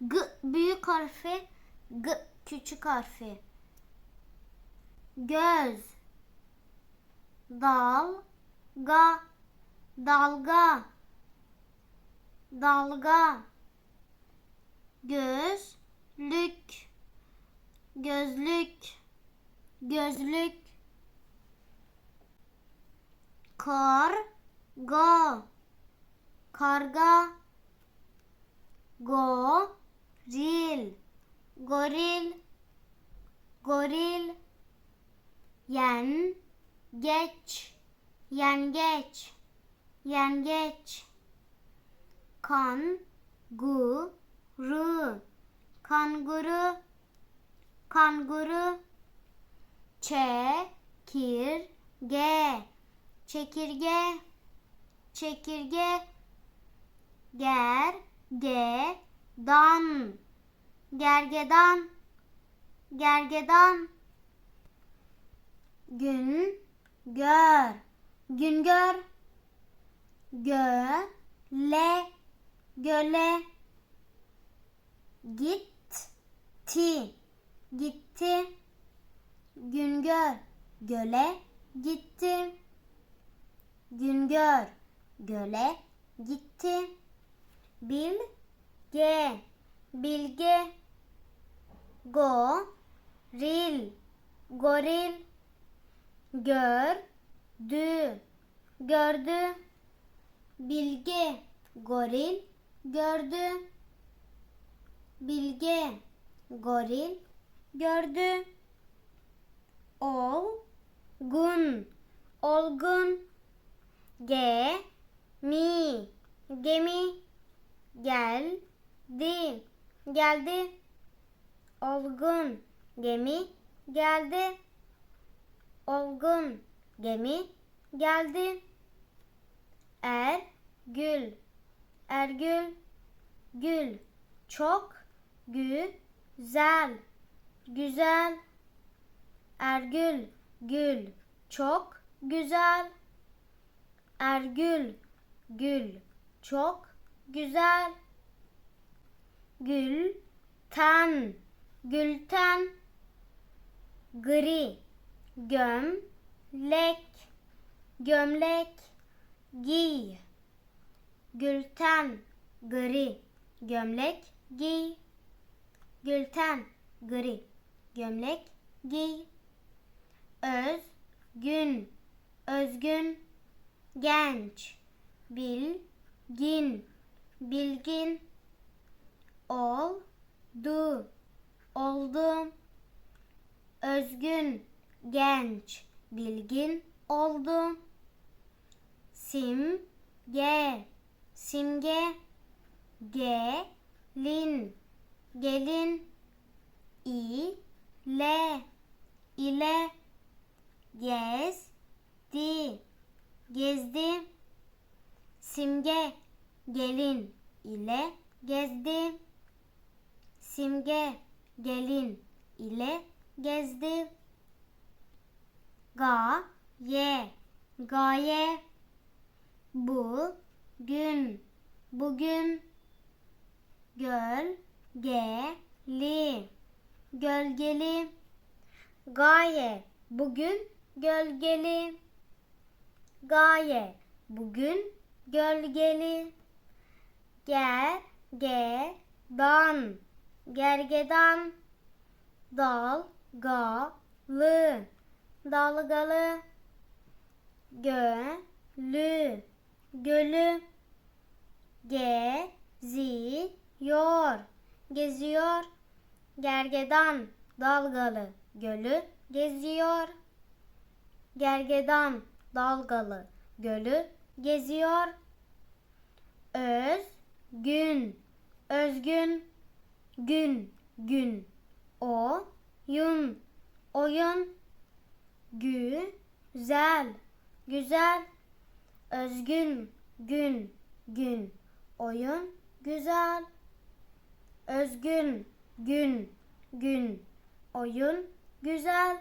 G büyük harfi, G küçük harfi. Göz. Dal, ga, dalga. Dalga. Gözlük. Gözlük. Gözlük. Karga. Karga. Goril. Goril. Goril. Yen. Geç. Yengeç. Yengeç. Kan. Gu. Ru. Kanguru. Kanguru. Çekirge. Çekirge. Çekirge. Gergedan. Gergedan. Gergedan. Gün gör. Gün gör. Göle. Göle. Gitti. Gitti. Güngör. Göle. Gitti. Güngör. Göle. Gitti. Bilge. Bilge. Goril. Goril. Gördü. Gördü. Bilge. Goril. Gördü. Bilge. Goril. Gördü. Olgun. Olgun. Gemi. Gemi. Geldi. Geldi. Olgun. Gemi. Geldi. Olgun. Gemi. Geldi. Ergül. Ergül. Gül. Çok güzel. Güzel. Ergül. Gül. Çok güzel. Ergül. Gül. Çok güzel. Gülten. Gülten. Gri. Gömlek. Gömlek. Giy. Gülten. Gri. Gömlek. Giy. Gülten. Gri. Gömlek. Giy. Özgün. Özgün. Genç. Bilgin. Bilgin. Oldu. Oldum. Özgün. Genç. Bilgin. Oldum. Simge. Simge. Gelin. Gelin. ile ile gezdi gezdi simge gelin ile gezdi simge gelin ile gezdi. Gaye gaye. Bugün bugün. Gölgeli gölgeli. Gaye bugün gölgeli. Gaye bugün gölgeli. Gergedan gergedan dalgalı dalgalı gölü gölü geziyor geziyor. Gergedan dalgalı gölü geziyor. Gergedan dalgalı gölü geziyor. Özgün özgün gün gün. Oyun oyun. Güzel güzel. Özgün gün gün. Oyun güzel. Özgün gün gün. Oyun güzel